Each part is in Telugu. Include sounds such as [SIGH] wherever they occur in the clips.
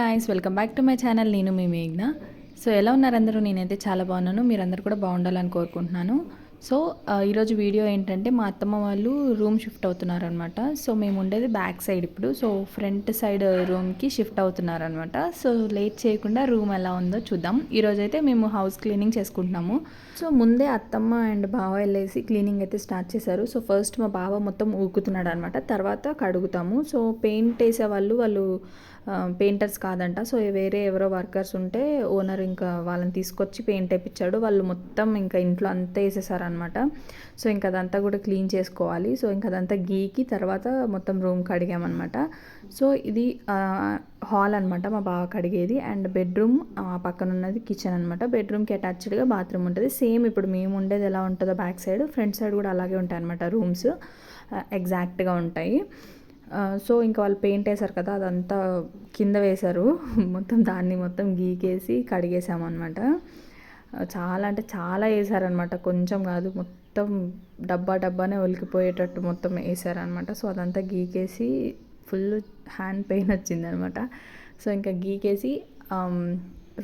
Hi's welcome back to my channel నేను మీ మేఘ్న. సో ఎలా ఉన్నారు అందరూ? నేనైతే చాలా బాగున్నాను. మీరందరూ కూడా బాగుండాలని కోరుకుంటున్నాను. సో ఈరోజు వీడియో ఏంటంటే మా అత్తమ్మ వాళ్ళు రూమ్ షిఫ్ట్ అవుతున్నారనమాట సో మేము ఉండేది బ్యాక్ సైడ్ ఇప్పుడు. సో ఫ్రంట్ సైడ్ రూమ్కి షిఫ్ట్ అవుతున్నారనమాట సో లేట్ చేయకుండా రూమ్ ఎలా ఉందో చూద్దాం. ఈరోజు అయితే మేము హౌస్ క్లీనింగ్ చేసుకుంటున్నాము. సో ముందే అత్తమ్మ అండ్ బావ వెళ్ళేసి క్లీనింగ్ అయితే స్టార్ట్ చేశారు. సో ఫస్ట్ మా బావ మొత్తం ఊకుతున్నాడు అనమాట తర్వాత కడుగుతాము. సో పెయింట్ వేసే వాళ్ళు వాళ్ళు పెయింటర్స్ కాదంట. సో వేరే ఎవరో వర్కర్స్ ఉంటే ఓనర్ ఇంకా వాళ్ళని తీసుకొచ్చి పెయింట్ వేయించాడు వాళ్ళు మొత్తం ఇంకా ఇంట్లో అంతా వేసేసారనమాట సో ఇంకా అదంతా కూడా క్లీన్ చేసుకోవాలి. సో ఇంకా అదంతా గీకి తర్వాత మొత్తం రూమ్ కడిగామన్నమాట సో ఇది హాల్ అనమాట మా బావ కడిగేది అండ్ బెడ్రూమ్ పక్కన ఉన్నది కిచెన్ అనమాట బెడ్రూమ్కి అటాచ్డ్గా బాత్రూమ్ ఉంటుంది. సేమ్ ఇప్పుడు మేము ఉండేది ఎలా ఉంటుందో బ్యాక్ సైడ్ ఫ్రంట్ సైడ్ కూడా అలాగే ఉంటాయి అనమాట రూమ్స్ ఎగ్జాక్ట్గా ఉంటాయి. సో ఇంకా వాళ్ళు పెయింట్ వేశారు కదా అదంతా కింద వేశారు. [LAUGHS] మొత్తం దాన్ని మొత్తం గీకేసి కడిగేసామన్నమాట చాలా అంటే చాలా వేసారనమాట కొంచెం కాదు మొత్తం డబ్బా డబ్బానే ఒలికిపోయేటట్టు మొత్తం వేసారనమాట సో అదంతా గీకేసి ఫుల్ హ్యాండ్ పెయిన్ వచ్చిందనమాట సో ఇంకా గీకేసి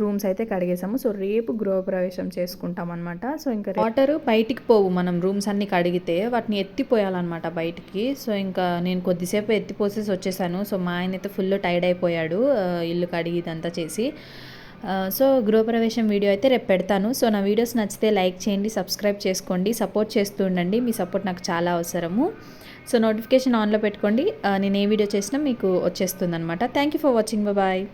రూమ్స్ అయితే కడిగేసాము. సో రేపు గృహప్రవేశం చేసుకుంటాం అనమాట సో ఇంకా వాటర్ బయటికి పోవు మనం రూమ్స్ అన్ని కడిగితే. వాటిని ఎత్తిపోయాలన్నమాట బయటికి. సో ఇంకా నేను కొద్దిసేపు ఎత్తిపోసేసి వచ్చేసాను. సో మా ఆయన అయితే ఫుల్ టైర్డ్ అయిపోయాడు ఇల్లు కడిగి ఇదంతా చేసి. సో గృహప్రవేశం వీడియో అయితే రేపు పెడతాను. సో నా వీడియోస్ నచ్చితే లైక్ చేయండి సబ్స్క్రైబ్ చేసుకోండి సపోర్ట్ చేస్తూ ఉండండి. మీ సపోర్ట్ నాకు చాలా అవసరము. సో నోటిఫికేషన్ ఆన్లో పెట్టుకోండి. నేను ఏ వీడియో చేసినా మీకు వచ్చేస్తుంది అనమాట thank you for watching. Bye.